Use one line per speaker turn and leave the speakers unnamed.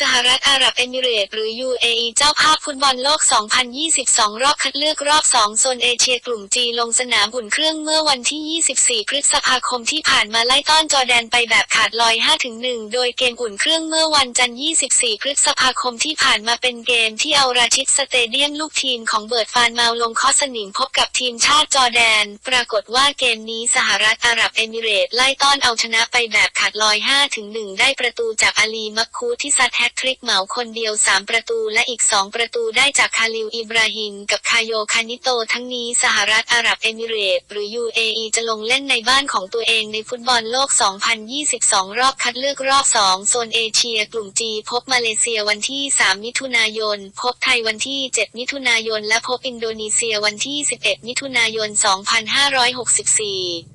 สหรัฐอาหรับเอมิเรต์หรือ UAE เจ้าภาพฟุตบอลโลก 2022 รอบคัดเลือกรอบ 2 โซนเอเชียกลุ่มจีลงสนามอุ่นเครื่องเมื่อวันที่ 24 พฤษภาคมที่ผ่านมาไล่ต้อนจอร์แดนไปแบบขาดลอย 5-1 โดยเกมอุ่นเครื่องเมื่อวันจันทร์ 24 พฤษภาคมที่ผ่านมาเป็นเกมที่เอาราชิดสเตเดียมลูกทีมของเบิร์ดฟานมาลงคอสนิมพบกับทีมชาติจอร์แดน ปรากฏว่าเกมนี้สหรัฐอาหรับเอมิเรต์ไล่ต้อนเอาชนะไปแบบขาดลอย 5-1 ได้ประตูจากอาลีมักคูที่ซัดฮตทริกเหมาคนเดียว 3 ประตูและอีก 2 ประตูได้จากคาลิลอิบราฮิมกับคาโยคานิโต ทั้งนี้สหรัฐอาหรับเอมิเรตส์หรือ UAE จะลงเล่นในบ้านของตัวเองในฟุตบอลโลก 2022 รอบคัดเลือกรอบ 2 โซนเอเชียกลุ่มจีพบมาเลเซียวันที่ 3 มิถุนายน พบไทยวันที่ 7 มิถุนายน และพบอินโดนีเซียวันที่ 11 มิถุนายน 2564